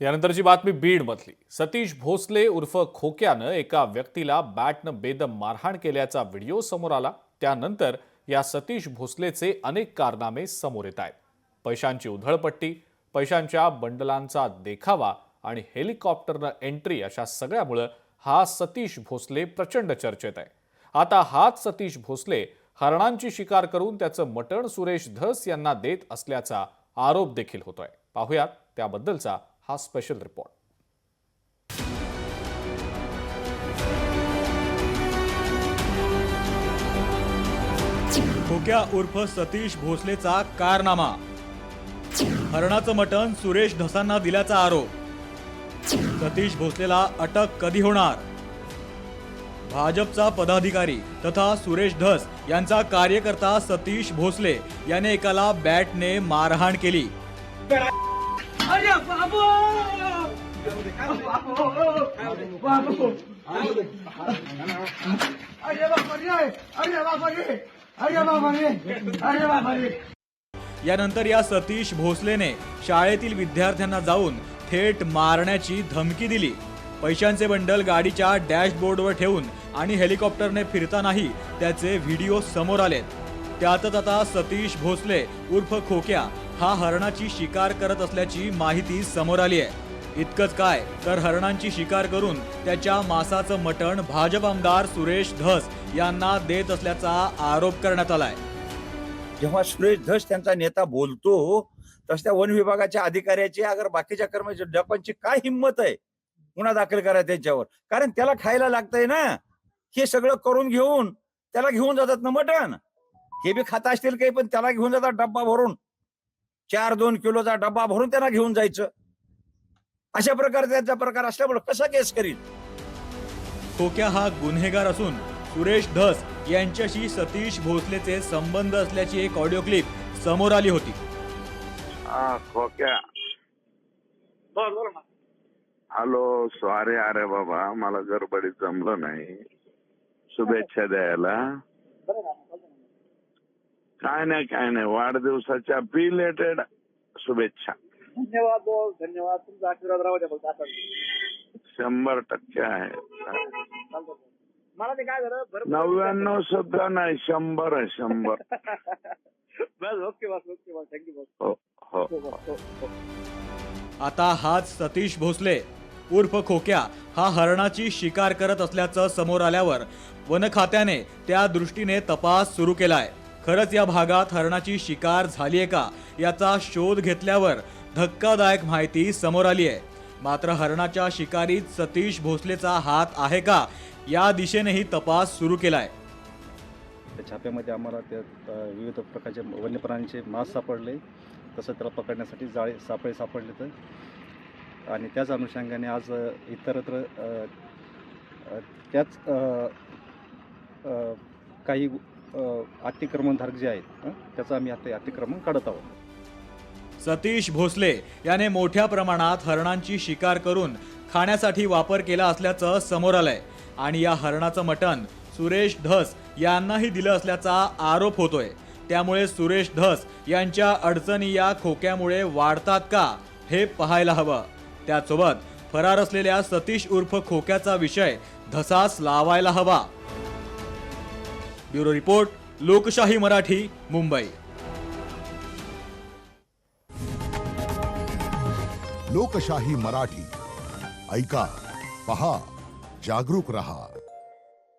यानंतरची बातमी बीडमधली. सतीश भोसले उर्फ खोक्यानं एका व्यक्तीला बॅटनं बेदम मारहाण केल्याचा व्हिडिओ समोर आला. त्यानंतर या सतीश भोसलेचे अनेक कारनामे समोर येत आहेत. पैशांची उधळपट्टी पैशांच्या बंडलांचा देखावा आणि हेलिकॉप्टरनं एंट्री अशा सगळ्यामुळं हा सतीश भोसले प्रचंड चर्चेत आहे. आता हाच सतीश भोसले हरणांची शिकार करून त्याचं मटण सुरेश धस यांना देत असल्याचा आरोप देखील होतोय. पाहुयात त्याबद्दलचा हा स्पेशल रिपोर्ट. खोक्या उर्फ सतीश भोसलेचा कारनामा. हरणाचं मटण सुरेश धसांना दिल्याचा आरोप. सतीश भोसलेला अटक कधी होणार? भाजपचा पदाधिकारी तथा सुरेश धस यांचा कार्यकर्ता सतीश भोसले याने एकाला बॅटने मारहाण केली. यानंतर या सतीश भोसलेने शाळेतील विद्यार्थ्यांना जाऊन थेट मारण्याची धमकी दिली. पैशांचे बंडल गाडीच्या डॅशबोर्डवर ठेवून आणि हेलिकॉप्टरने फिरतानाही त्याचे व्हिडिओ समोर आलेत. त्यातच आता सतीश भोसले उर्फ खोक्या हा हरणाची शिकार करत असल्याची माहिती समोर आली आहे. इतकंच काय तर हरणांची शिकार करून त्याच्या मासाचं मटण भाजप आमदार सुरेश धस यांना देत असल्याचा आरोप करण्यात आलाय. जेव्हा सुरेश धस त्यांचा नेता बोलतो तस त्या वन विभागाच्या अधिकाऱ्याची अगर बाकीच्या कर्मचारी लोकांची काय हिंमत आहे? गुन्हा दाखल करा त्यांच्यावर. कारण त्याला खायला लागतंय ना. हे सगळं करून घेऊन त्याला घेऊन जातात ना मटण. हे बी खाता असतील काही पण त्याला घेऊन जातात डब्बा भरून. चार दोन किलोचा डब्बा भरून त्यांना घेऊन जायचं. अशा प्रकारे त्याचा प्रकार असल्यामुळे कसा केस करील? खोक्या हा गुन्हेगार असून सुरेश धस यांच्याशी सतीश भोसलेचे संबंध असल्याची एक ऑडिओ क्लिप समोर आली होती. हा खोक्या हॅलो सॉरी अरे बाबा मला गडबडीत जमलं नाही. शुभेच्छा द्यायला. काय नाही काय नाही. वाढदिवसाच्या बिलेटेड शुभेच्छा. धन्यवाद धन्यवाद. तुमचा आशीर्वाद राहू द्या फक्त आता. शंभर टक्के आहे. चालतं. मला ते काय झालं बरं नव्याण्णव सुद्धा नाही शंभर आहे शंभर. बस ओके बस ओके बस. थँक्यू बस हो हो. हो, हो, हो, हो. आता हाच सतीश भोसले उर्फ खोक्या हा हरणाची शिकार करत असल्याचं समोर आल्यावर वन खात्याने त्या दृष्टीने तपास सुरू केलाय. खरंच या भागात हरणाची शिकार झाली आहे का याचा शोध घेतल्यावर धक्कादायक माहिती समोर आली आहे. मात्र हरणाच्या शिकारीत सतीश भोसलेचा हात आहे का या दिशेनेही तपास सुरू केलाय. त्या छाप्यामध्ये आम्हाला त्यात अ, विविध प्रकारचे वन्य प्राण्यांचे मांस सापडले. तसं त्याला पकडण्यासाठी जाळे सापळे सापडले तर. आणि त्याच अनुषंगाने आज अ, इतरत्र अ, अ, त्याच अ, अ, काही अतिक्रमणधारक जे आहेत त्याचं आम्ही आता अतिक्रमण काढत आहोत. सतीश भोसले याने मोठ्या प्रमाणात हरणांची शिकार करून खाण्यासाठी वापर केला असल्याचं समोर आलंय. आणि या हरणाचं मटण सुरेश धस यांनाही दिलं असल्याचा आरोप होतोय. त्यामुळे सुरेश धस यांच्या अडचणी या खोक्यामुळे वाढतात का हे पाहायला हवं. त्यासोबत फरार असलेल्या सतीश उर्फ खोक्याचा विषय धसास लावायला हवा. ब्युरो रिपोर्ट लोकशाही मराठी मुंबई. लोकशाही मराठी. ऐका पहा जागरूक रहा.